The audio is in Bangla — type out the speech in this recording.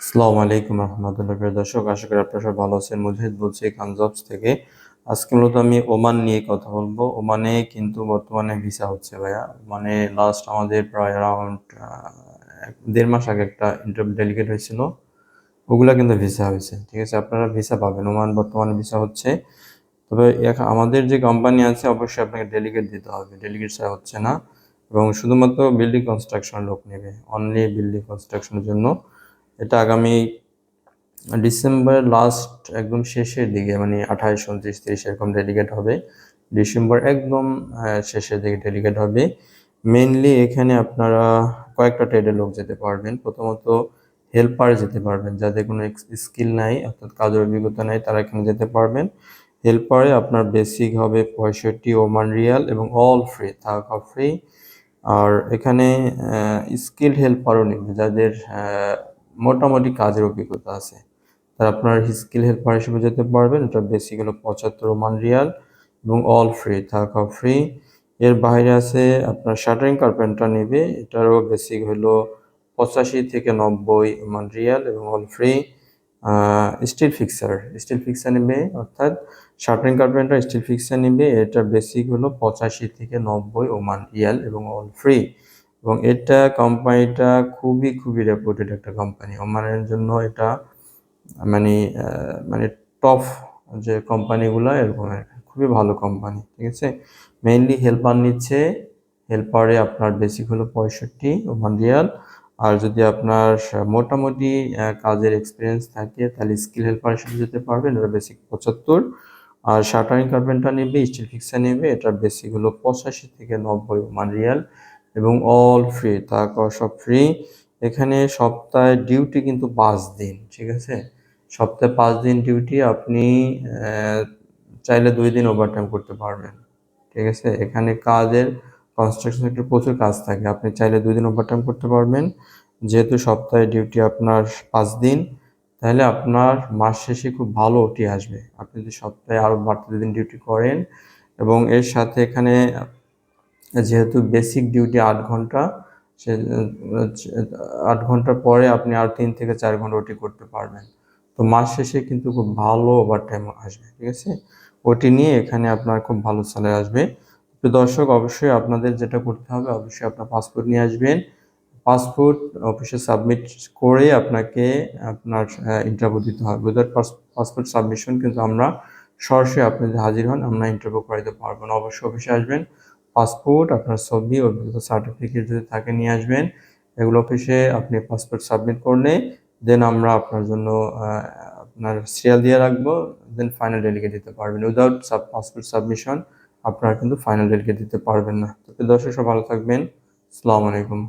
আসসালামু আলাইকুম রহমতুল্লাহ। প্রিয় দর্শক, আশা করি আপনারা সবাই ভালো আছেন। মুজাহিদ বলছি খানজবস থেকে। আজকে মূলত আমি ওমান নিয়ে কথা বলব। ওমানে কিন্তু বর্তমানে ভিসা হচ্ছে ভাইয়া। মানে লাস্ট আমাদের প্রায় অ্যারাউন্ড দেড় মাস আগে একটা ইন্টারভিউ ডেলিগেট হয়েছিল। ওগুলা কিন্তু ভিসা হয়েছে। ঠিক আছে, আপনারা ভিসা পাবেন। ওমান বর্তমানে ভিসা হচ্ছে। তবে আমাদের যে কোম্পানি আছে, অবশ্যই আপনাকে ডেলিগেট দিতে হবে। ডেলিগেট ছাড়া হচ্ছে না। এবং শুধুমাত্র বিল্ডিং কনস্ট্রাকশন লোক নেবে। অনলি বিল্ডিং কনস্ট্রাকশনের জন্য। এটা আগামী ডিসেম্বর লাস্ট একদম শেষের দিকে মানে আঠাইশ উনত্রিশ, তিরিশ এরকম ডেলিগেট হবে। ডিসেম্বর একদম শেষের দিকে ডেলিগেট হবে। মেনলি এখানে আপনারা কয়েকটা ট্রেডের লোক যেতে পারবেন। প্রথমত হেল্পার যেতে পারবেন, যাদের কোনো স্কিল নাই, অর্থাৎ কাজের অভিজ্ঞতা নাই, তারা এখানে যেতে পারবেন। হেল্পারে আপনার বেসিক হবে পঁয়ষট্টি ওমান রিয়াল এবং অল ফ্রি থাকা ফ্রি আর এখানে স্কিল হেল্পারও নেবে, যাদের মোটামুটি কাজের অভিজ্ঞতা আছে। তারা আপনার স্কিল হেল্পার হিসেবে যেতে পারবেন, এটা বেসিক হলো পঁচাত্তর ওমান রিয়াল এবং অল ফ্রি থাকা ফ্রি এর বাইরে আছে আপনার শাটারিং কার্পেন্টার নেবে, এটারও বেসিক হলো পঁচাশি থেকে নব্বই ওমান রিয়াল এবং all free steel fixer steel fixer নেবে, অর্থাৎ শাটারিং কার্পেন্টার স্টিল ফিক্সার নেবে, এটার বেসিক হলো পঁচাশি থেকে নব্বই ওমান রিয়াল এবং অল ফ্রি এবং এটা কোম্পানিটা খুবই খুবই রেপুটেড একটা কোম্পানি ওমানের জন্য এটা মানে মানে টপ যে কোম্পানিগুলো এরকম খুবই ভালো কোম্পানি ঠিক আছে? মেইনলি হেল্পার নিচ্ছে হেল্পারে আপনার বেসিক হলো পঁয়ষট্টি ওমান রিয়াল আর যদি আপনার মোটামুটি কাজের এক্সপিরিয়েন্স থাকে, তাহলে স্কিল হেল্পার হিসেবে যেতে পারবেন, এটা বেসিক পঁচাত্তর। আর শাটারিং কার্পেন্টার নেবে স্টিল ফিক্সার নেবে, এটার বেসিক হলো পঁচাশি থেকে নব্বই ওমান রিয়াল এবং অল ফ্রি তারপর সব ফ্রি এখানে সপ্তাহে ডিউটি কিন্তু পাঁচ দিন, ঠিক আছে? সপ্তাহে পাঁচ দিন ডিউটি আপনি চাইলে দুই দিন ওভারটাইম করতে পারবেন, ঠিক আছে? এখানে কাজের কনস্ট্রাকশন সেক্টর প্রচুর কাজ থাকে, আপনি চাইলে দুই দিন ওভারটাইম করতে পারবেন। যেহেতু সপ্তাহে ডিউটি আপনার পাঁচ দিন, তাহলে আপনার মাস শেষে খুব ভালো ওটি আসবে। আপনি যদি সপ্তাহে আরও বাড়তি দুদিন ডিউটি করেন এবং এর সাথে এখানে যেহেতু বেসিক ডিউটি আট ঘণ্টা, সে, আট ঘণ্টার পরে আপনি আর তিন থেকে চার ঘণ্টা ওটি করতে পারবেন। তো মাস শেষে কিন্তু খুব ভালো ওভার টাইম আসবে, ঠিক আছে? ওটি নিয়ে এখানে আপনার খুব ভালো স্যালারি আসবে। তো দর্শক, অবশ্যই আপনাদের যেটা করতে হবে, অবশ্যই আপনার পাসপোর্ট নিয়ে আসবেন। পাসপোর্ট অফিসে সাবমিট করে আপনাকে আপনার ইন্টারভিউ দিতে হবে। উইদাউট পাসপোর্ট সাবমিশন কিন্তু আমরা সরাসরি আপনি যদি হাজির হন, আমরা ইন্টারভিউ করাইতে পারব না। অবশ্যই অফিসে আসবেন। পাসপোর্ট, আপনার ছবি ও বিগত সার্টিফিকেট যদি থাকে নিয়ে আসবেন, এগুলো অফিসে আপনি পাসপোর্ট সাবমিট করলে দেন আমরা আপনার জন্য আপনার সিরিয়াল দিয়ে রাখব দেন ফাইনাল ডেলিগেট দিতে পারবেন। উইদাউট সাব পাসপোর্ট সাবমিশন আপনারা কিন্তু ফাইনাল ডেলিগেট দিতে পারবেন না। তো দর্শক সব ভালো থাকবেন। আসসালামু আলাইকুম।